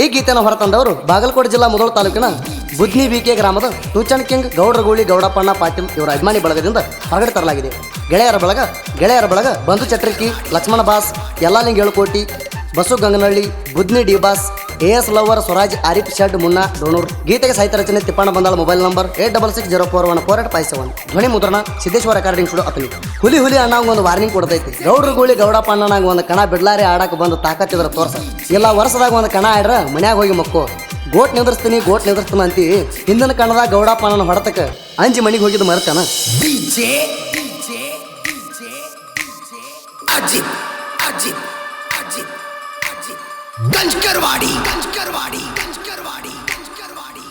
ಈ ಗೀತೆಯನ್ನು ಹೊರತಂದವರು ಬಾಗಲಕೋಟೆ ಜಿಲ್ಲಾ ಮುದೋಳ ತಾಲೂಕಿನ ಬುದ್ನಿ ಬಿಕೆ ಗ್ರಾಮದ ಟೂಚನ್ ಕಿಂಗ್ ಗೌಡ್ರಗೂಳಿ ಗೌಡಪ್ಪಣ್ಣ ಪಾಟೀಲ್ ಇವರ ಅಭಿಮಾನಿ ಬಳಗದಿಂದ ಹೊರಗಡೆ ತರಲಾಗಿದೆ. ಗೆಳೆಯರ ಬಳಗ ಗೆಳೆಯರ ಬಳಗ ಬಂಧು ಚಟ್ರಿಕಿ Lakshmana boss Yallaling Elukoti Basu Ganganahalli, Budni D boss A S lover Swaraj Arif shed Munna Donur ಗೀತೆಗೆ ಸಾಹಿತ್ಯ ರಚನೆ Thippanna Bandala mobile number eight double six zero four one four eight five seven ಧ್ವನಿ ಮುದ್ರಣ, ಸಿದ್ದೇಶ್ವರ ರೆಕಾರ್ಡಿಂಗ್ ಸ್ಟುಡಿಯೋ ಅಪನಿ ಹುಲಿ ಹುಲಿ ಅಣ್ಣ ಒಂದು ವಾರ್ನಿಂಗ್ ಕೊಡ್ತೈತಿ. ಗೌಡ್ರ ಗೂಳಿ ಗೌಡಪ್ಪ ಅಣ್ಣನಾಗ ಒಂದು ಕಣ ಬಿಡ್ಲಾರಿ ಆಡಕ್ಕೆ ಬಂದು ತಾಕತ್ತಿದ್ರ ತೋರ್ಸ. ಇಲ್ಲ, ವರ್ಷದಾಗ ಒಂದು ಕಣ ಆಡ್ರ ಮನ್ಯಾಗ ಹೋಗಿ ಮಕ್ಕೋ. ಗೋಟ್ ನಿಂದ್ರಸ್ತೀನಿ ಗೋಟ್ ನಿಂದ್ರಸ್ತೀನಿ ಅಂತಿ. ಹಿಂದಿನ ಕಣದಾಗ ಗೌಡಪ್ಪ ಅಣ್ಣನ ಹೊಡತಕ್ಕೆ ಅಂಜಿ ಮನೆಗೆ ಹೋಗಿದ್ದು ಮರ್ತಾನ. ಗಂಜ್ಕರ್ವಾಡಿ. ಗಂಜ್ಕರ್ವಾಡಿ. ಗಂಜ್ಕರ್ವಾಡಿ ಗಂಜ್ಕರ್ವಾಡಿ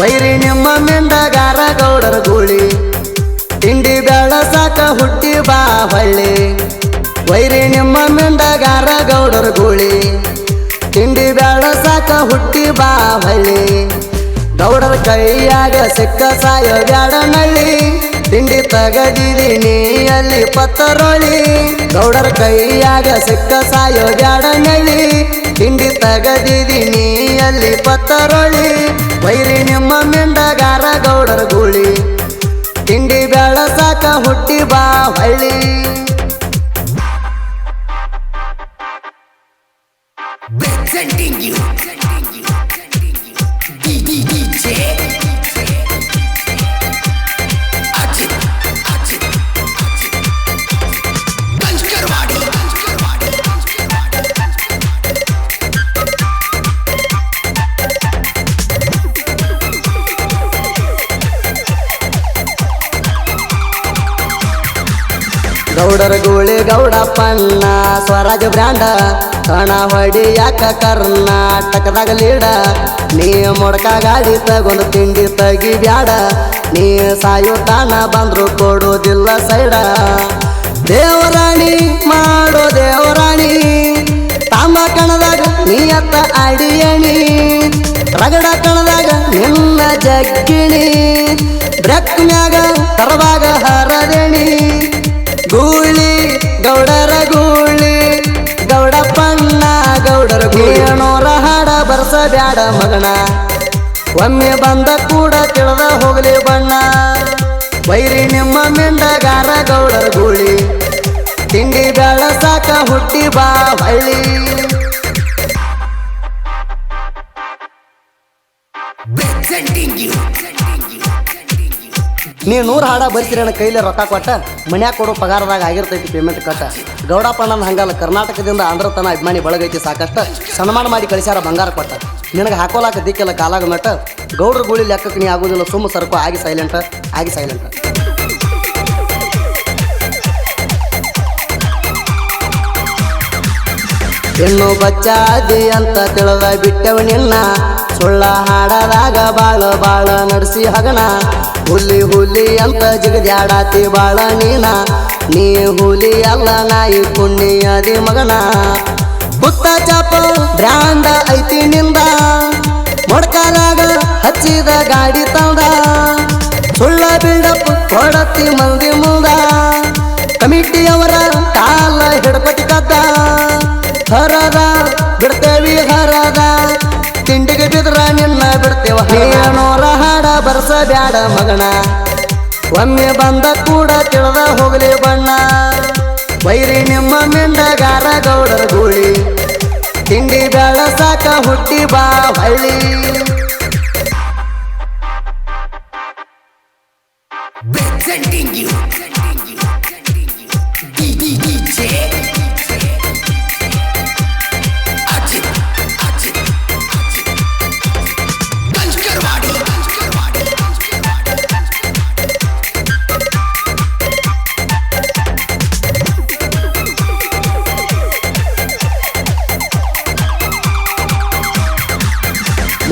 ಬೈರಿ ನಿಮ್ಮ ಮೆಂಡಗಾರ ಗೌಡರ ಗೂಳಿ. ತಿಂಡಿ ಬೆಳಸಾಕ ಹುಟ್ಟಿ ಬಾ ಹಳ್ಳಿ. ವೈರಿ ನಿಮ್ಮ ಮಿಂಡಗಾರ ಗೌಡರ ಗೂಳಿ. ತಿಂಡಿ ಬೆಳಸಾಕ ಹುಟ್ಟಿ ಬಾ ಹೊಳ್ಳಿ. ಗೌಡರ ಕೈಯಾಗ ಸಿಕ್ಕ ಸಾಯ ಬ್ಯಾಡ ನಳ್ಳಿ. ತಿಂಡಿ ತಗದಿದೀನಿ ಅಲ್ಲಿ ಪತ್ತರೊಳಿ. ಗೌಡರ ಕೈಯಾಗ ಸಿಕ್ಕ ಸಾಯ ಬ್ಯಾಡ ನಳ್ಳಿ. ತಿಂಡಿ ತಗದಿದೀನಿ ಅಲ್ಲಿ ಪತ್ತರೊಳಿ. ವೈರಿ ನಿಮ್ಮ ಮಿಂಡಗಾರ ಗೌಡರ ಗೂಳಿ. ತಿಂಡಿ ಬೆಳಸಾಕ ಹುಟ್ಟಿ ಬಾ ಹೊಳ್ಳಿ. ಗೌಡರ ಗೌಡ ಪಣ್ಣ ಸ್ವರಾಜ ಬ್ರ್ಯಾಂಡ, ಕಣ ಹೊಡಿಯಾಕ ಕರ್ನಾಟಕದಾಗ ಲೀಡ? ನೀ ಮೊಡಕ ಗಾಡಿ ತಗೊಂಡು ತಿಂಡಿ ತಗಿ ಬ್ಯಾಡ ನೀ ಸಾಯೋ ತಾನ ಬಂದ್ರು ಕೊಡೋದಿಲ್ಲ ಸೈಡ ದೇವರಾಣಿ ಮಾಡೋ ದೇವರಾಣಿ, ತಮ್ಮ ಕಣದಾಗ ನೀ ಅತ್ತ ಅಡಿಯಣಿ. ರಗಡ ಕಣದಾಗ ನಿನ್ನ ಜಗ್ಗಿಣಿ ಬ್ರೆಕ್ ಮ್ಯಾಗ ತರವಾಗ ಹರದೆಣಿ. ಗೂಳಿ, ಗೌಡರ ಗೂಳಿ ಗೌಡಪ್ಪಣ್ಣ ಗೌಡರ ಗೂಳಿಯಣೋರ ಹಾಡ ಬರ್ಸ ಬ್ಯಾಡ ಮಗಣ ಒಮ್ಮೆ ಬಂದ ಕೂಡ ತಿಳಿದ ಹೋಗಲಿ ಬಣ್ಣ. ಬೈರಿ ನಿಮ್ಮ ಮೆಂಡಗಾರ ಗೌಡರ ಗೂಳಿ. ತಿಂಡಿ ಬೆಳಸಾಕ ಹುಟ್ಟಿ ಬಾ ಹಳ್ಳಿ. You. You ನೀ ನೂರು ಹಾಡ ಬರ್ತೀರಿ ನನ್ನ ಕೈಲಿ ರೊಕ್ಕ ಕೊಟ್ಟ ಮನ್ಯಾಗ ಕೊಡೋ ಪಗಾರದಾಗ ಆಗಿರ್ತೈತಿ ಪೇಮೆಂಟ್ ಕಟ್ಟ. ಗೌಡಪ್ಪಣ್ಣನ ಹಂಗಲ್ಲ, ಕರ್ನಾಟಕದಿಂದ ಆಂಧ್ರ ತನ ಅಭಿಮಾನಿ ಬಳಗೈತಿ ಸಾಕಷ್ಟು. ಸನ್ಮಾನ ಮಾಡಿ ಕಳಿಸ್ಯಾರ ಬಂಗಾರ ಕೊಟ್ಟ. ನಿನಗೆ ಹಾಕೋಲಾಕ ದಿಕ್ಕೆಲ್ಲ ಕಾಲಾಗ ಮಟ್ಟ. ಗೌಡ್ರ ಗೂಳಿ ಲೆಕ್ಕಕ್ಕೆ ನೀ ಆಗೋದಿಲ್ಲ, ಸುಮ್ಮ ಸರಕು, ಆಗಿ ಸೈಲೆಂಟ್ ಆಗಿ ಸೈಲೆಂಟ್ ಹೆಣ್ಣು ಬಚ್ಚಾದಿ ಅಂತ ತಿಳಿದ ಬಿಟ್ಟವ ನಿನ್ನ. ಸುಳ್ಳ ಹಾಡದಾಗ ಬಾಳ ಬಾಳ ನಡೆಸಿ ಹಗಣ ಹುಲಿ ಹುಲಿ ಅಂತ ಜಿಗದ್ಯಾಡಾತಿ ಬಾಳ ನೀನ. ನೀ ಹುಲಿ ಅಲ್ಲ, ನಾಯಿ ಪುಣ್ಯದಿ ಮಗನ. ಹುತ್ತ ಚಾಪ ಬ್ರ್ಯಾಂಡ ಐತಿ ನಿಂದ. ಮೊಡ್ಕಾದಾಗ ಹಚ್ಚಿದ ಗಾಡಿ ತಂದ. ಸುಳ್ಳ ಬಿಲ್ಡಪ್ ಕೊಡತ್ತಿ ಮಂದಿ ಮುಂದ. ಕಮಿಟಿಯವರ ಕಾಲ ಹಿಡ್ಕೊತಿ ಕದ್ದ. ಹರದ ಬಿಡ್ತೇವಿ, ಹರದ. ತಿಂಡಿಗೆ ಬಿದ್ರ ನಿನ್ನ ಬಿಡ್ತೇವ ಬರ್ಸ ಬ್ಯಾಡ ಮಗನ. ಒಮ್ಮೆ ಬಂದ ಕೂಡ ತಿಳಿದ ಹೋಗಲಿ ಬಣ್ಣ. ಬೈರಿ ನಿಮ್ಮ ಮಿಂಡಗಾರ ಗೌಡರ ಗೂಳಿ ತಿಂಡಿ ಬೆಳಸಾಕ ಹುಟ್ಟಿ ಬಾ ಹಳ್ಳಿ. You.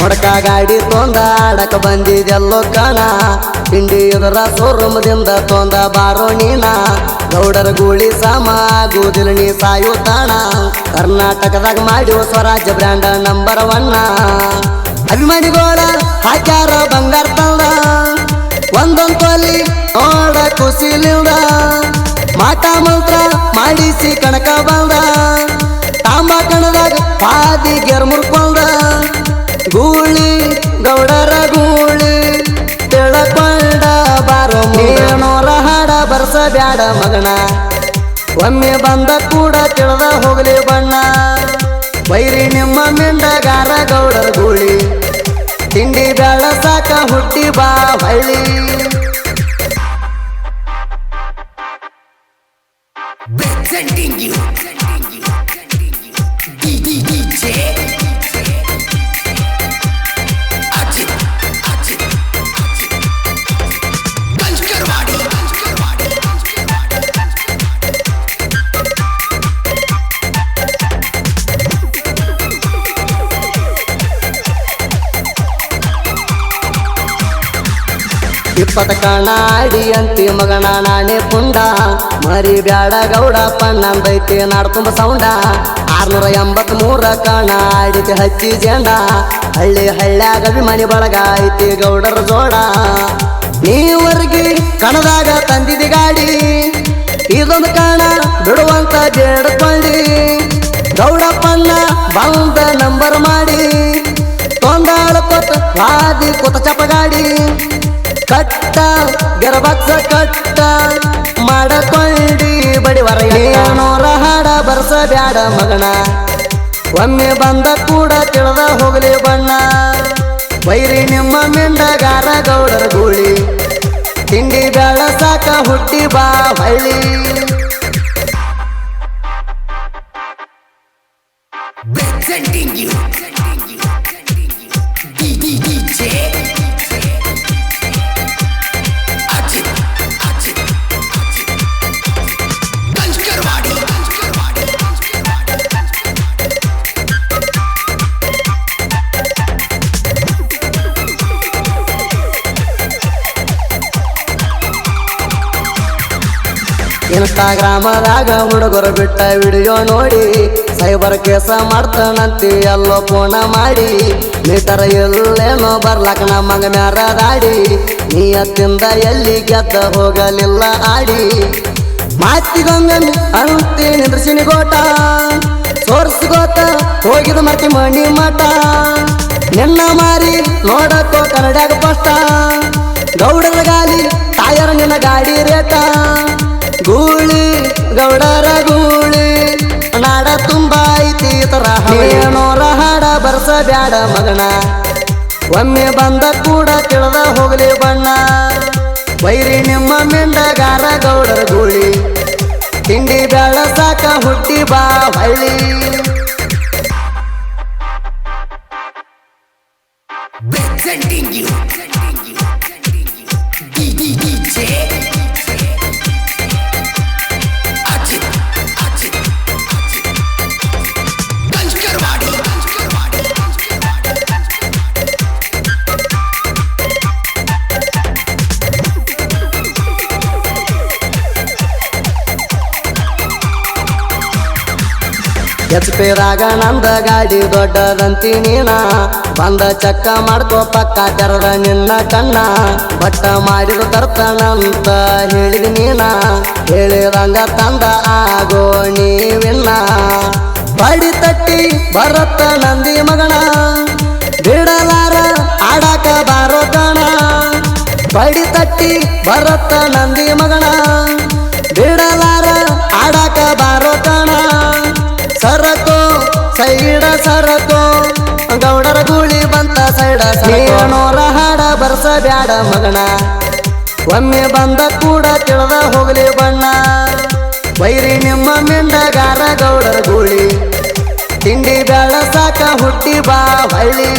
ಮೊಡಕ ಗಾಡಿ ತೊಂದ ಆಡಕ ಬಂದಿದೆಲ್ಲೋ ಕಣ. ಹಿಂಡಿ ಇದರ ಶೋರೂಮದಿಂದ ತೊಂದ ಬಾರೋ ನೀನ. ಗೌಡರ ಗೂಳಿ ಸಾಮ ಆಗುದಿಲ್ಲ ನೀ ಸಾಯು ತಾಣ. ಕರ್ನಾಟಕದಾಗ ಮಾಡಿವ ಸ್ವರಾಜ್ಯ ಬ್ರ್ಯಾಂಡ ನಂಬರ್ ಒನ್ನ ಅಭಿಮಾನಿಗೋಳ ಹಾಕ್ಯಾರ ಬಂಗಾರ ತಂದ ಒಂದೊಂದು ತೊಲಿ ನೋಡ ಕುಸಿಲಿಂದ. ಮಾಟ ಮಂತ್ರ ಮಾಡಿಸಿ ಕಣಕ ಬಂದ. ತಾಂಬ ಕಣದಾಗ ಪಾದಿ ಗೆರ್ ಮುರ್ಕೊಂಡ. ಗೂಳಿ, ಗೌಡರ ಗೂಳಿ. ತಿಳಕೊಂಡ ಬಾರೋ ಏನೋರ ಹಾಡ ಬರ್ಸ ಬ್ಯಾಡ ಮಗನ. ಒಮ್ಮೆ ಬಂದ ಕೂಡ ತಿಳಿದ ಹೋಗಲಿ ಬಣ್ಣ. ಬೈರಿ ನಿಮ್ಮ ಮಿಂಡಗಾರ ಗೌಡರ ಗೂಳಿ. ತಿಂಡಿ ಬೇಳ ಸಾಕ ಹುಟ್ಟಿ ಬಾ ಹಳ್ಳಿ. ಇಪ್ಪತ್ತ ಕಣಾಡಿ ಅಂತಿ ಮಗನ ನಾನೇ ಪುಂಡ. ಮರಿ ಬ್ಯಾಡ ಗೌಡ ಪಣ್ಣಂದೈತಿ ನಾಡ್ತುಂಬ ಸೌಂಡ. ಆರ್ನೂರ ಎಂಬತ್ ಮೂರ ಕಣಾಡಿತಿ ಹಚ್ಚಿ ಜೆಂಡ. ಹಳ್ಳಿ ಹಳ್ಳ್ಯಾಗ ಅಭಿಮಾನಿ ಬಳಗ ಐತಿ ಗೌಡರ ಜೋಡ. ನೀವರ್ಗಿ ಕಣದಾಗ ತಂದಿದಿ ಗಾಡಿ. ಇದೊಂದು ಕಣ ಬಿಡುವಂತ ಜೇಡ್ಕೊಂಡಿ ಗೌಡಪ್ಪನ್ನ ಬಂದ ನಂಬರ್ ಮಾಡಿ. ತೊಂದಾಳ ಕೊತ್ತ ವಾದಿ ಕೊತ್ತ ಚಪಗಾಡಿ. ಕಟ್ಟ ಗರ್ಭಕ್ಸ ಕಟ್ಟ, ಮಾಡಕೊಂಡಿ ಬಡಿವರ ಏನೋರ ಹಾಡ ಬರ್ಸ ಬ್ಯಾಡ ಮಗನ. ಒಮ್ಮೆ ಬಂದ ಕೂಡ ತಿಳಿದ ಹೋಗಲಿ ಬಣ್ಣ. ಬೈರಿ ನಿಮ್ಮ ಮಿಂಡಗಾರ ಗೌಡರ ಗೂಳಿ. ತಿಂಡಿ ಬೇಡ ಸಾಕ ಹುಟ್ಟಿ ಬಾ ಹಳ್ಳಿ. Presenting. ಇನ್ಸ್ಟಾಗ್ರಾಮದಾಗ ಹುಡುಗರು ಬಿಟ್ಟ ವಿಡಿಯೋ ನೋಡಿ ಸೈಬರ್ ಕೇಸ ಮಾಡ್ತಾನಂತಿ, ಎಲ್ಲೋ ಫೋನ ಮಾಡಿ. ಮೀಟರ್ ಎಲ್ಲೇನೋ ಬರ್ಲಕ್ಕ ನಮ್ಮಂಗ ಮ್ಯಾರ ದಾಡಿ. ನೀಯತ್ತಿಂದ ಎಲ್ಲಿ ಗೆದ್ದ ಹೋಗಲಿಲ್ಲ ಆಡಿ. ಮಾತಿಗೊಂಗನ್ ಅಂತಿ ನಿಂದ್ರಸಿನಿ ಗೋಟ ಸೋರ್ಸ್ ಗೋತ ಹೋಗಿದ ಮರ್ತಿ ಮಣಿ ಮಠ. ನಿನ್ನ ಮಾರಿ ನೋಡಕ್ಕೋ ಕನ್ನಡ ಪಷ್ಟ ಗೌಡರ ಗಾಲಿ, ತಾಯರ ನಿನ್ನ ಗಾಡಿ ಗೂಳಿ ಗೌಡರ ಗೂಳಿ, ನಾಡ ತುಂಬ ಐತಿ ತರ ಏನೋರ ಹಾಡ ಬರ್ಸ ಬ್ಯಾಡ ಮಗನ. ಒಮ್ಮೆ ಬಂದ ಕೂಡ ತಿಳಿದ ಹೋಗಲಿ ಬಣ್ಣ. ವೈರಿ ನಿಮ್ಮ ಮೆಂಡಗಾರ ಗೌಡರ ಗೂಳಿ. ತಿಂಡಿ ಬ್ಯಾಡ ಸಾಕ ಹುಟ್ಟಿ ಬಾ ಹಳ್ಳಿ. ಎಚ್ ಪೇರಾಗ ನಂದ ಗಾಡಿ ದೊಡ್ಡದಂತಿ ಬಂದ ಚಕ್ಕ ಮಾಡ್ಕೋ ಪಕ್ಕ ತೆರದ ನಿನ್ನ ಕಣ್ಣ. ಬಟ್ಟ ಮಾಡಿದ ತರ್ತನಂತ ಹೇಳಿದ ನೀನ ಹೇಳಿದಂಗ ತಂದ ಆಗೋ ನೀವಿನ್ನ. ಬಡಿ ತಟ್ಟಿ ಬರತ್ತ ನಂದಿ ಮಗಣ ಬಿಡಲಾರ ಆಡಾಕ ಬಾರೋ ಕಣ ಬಡಿ ತಟ್ಟಿ ಬರತ್ತ ನಂದಿ ಮಗಣ ಬಿಡಲಾರ ಆಡಾಕ ಬಾರೋ ಕಣ ಸೈಡ ಸರತು ಗೌಡರ ಗೂಳಿ ಬಂತ ಸೈಡ ಸೈಡನೋರ ಹಾಡ ಬರ್ಸ ಬ್ಯಾಡ ಮಗನ. ಒಮ್ಮೆ ಬಂದ ಕೂಡ ತಿಳದ ಹೋಗಲಿ ಬಣ್ಣ. ವೈರಿ ನಿಮ್ಮ ಮಿಂಡಗಾರ ಗೌಡರ ಗೂಳಿ. ತಿಂಡಿ ಬೇಳ ಸಾಕ ಹುಟ್ಟಿ ಬಾ ಹಳ್ಳಿ.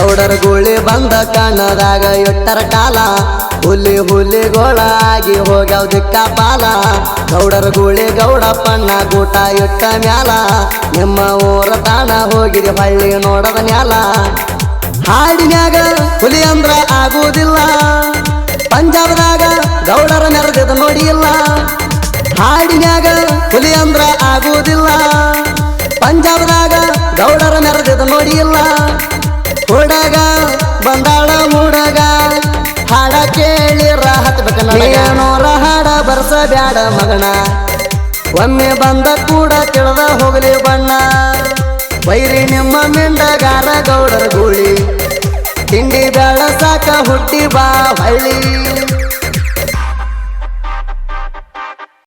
ಗೌಡರ ಗೂಳಿ ಬಂದ ಕಣ್ಣದಾಗ ಎಟ್ಟರ ಕಾಲ. ಹುಲಿ ಹುಲಿಗೋಳಾಗಿ ಹೋಗ್ಯಾವ ದಿಕ್ಕ ಪಾಲ ಗೌಡರ ಗೂಳಿ ಗೌಡಪ್ಪಣ್ಣ ಗೂಟ ಇಟ್ಟ ಮ್ಯಾಲ. ನಿಮ್ಮ ಊರ ತಾಣ ಹೋಗಿರಿ ಹಳ್ಳಿ ನೋಡದ ಮ್ಯಾಲ. ಹಾಡಿನ್ಯಾಗ ಹುಲಿ ಅಂದ್ರ ಆಗುವುದಿಲ್ಲ ಪಂಜಾಬ್ದಾಗ ಗೌಡರ ಮೆರೆದಿದ ನೋಡಿಲ್ಲ ಹಾಡಿನ್ಯಾಗ ಹುಲಿ ಅಂದ್ರ ಆಗುವುದಿಲ್ಲ ಪಂಜಾಬ್ದಾಗ ಗೌಡರ ಮೆರೆದಿದ ನೋಡಿಲ್ಲ ಹುಡಗ, ಬಂದಾಳ ಹುಡಗ ಹಾಡ ಕೇಳಿ ರಾಹತ್ ಬೇಕನೋರ ಹಾಡ ಬರ್ಸ ಬ್ಯಾಡ ಮಗನ. ಒಮ್ಮೆ ಬಂದ ಕೂಡ ತಿಳಿದ ಹೋಗಲಿ ಬಣ್ಣ. ಬೈರಿ ನಿಮ್ಮ ಮಿಂಡಗಾರ ಗೌಡರ ಗೂಳಿ. ತಿಂಡಿ ಬೇಡ ಸಾಕ ಹುಟ್ಟಿ ಬಾ ಹಳ್ಳಿ.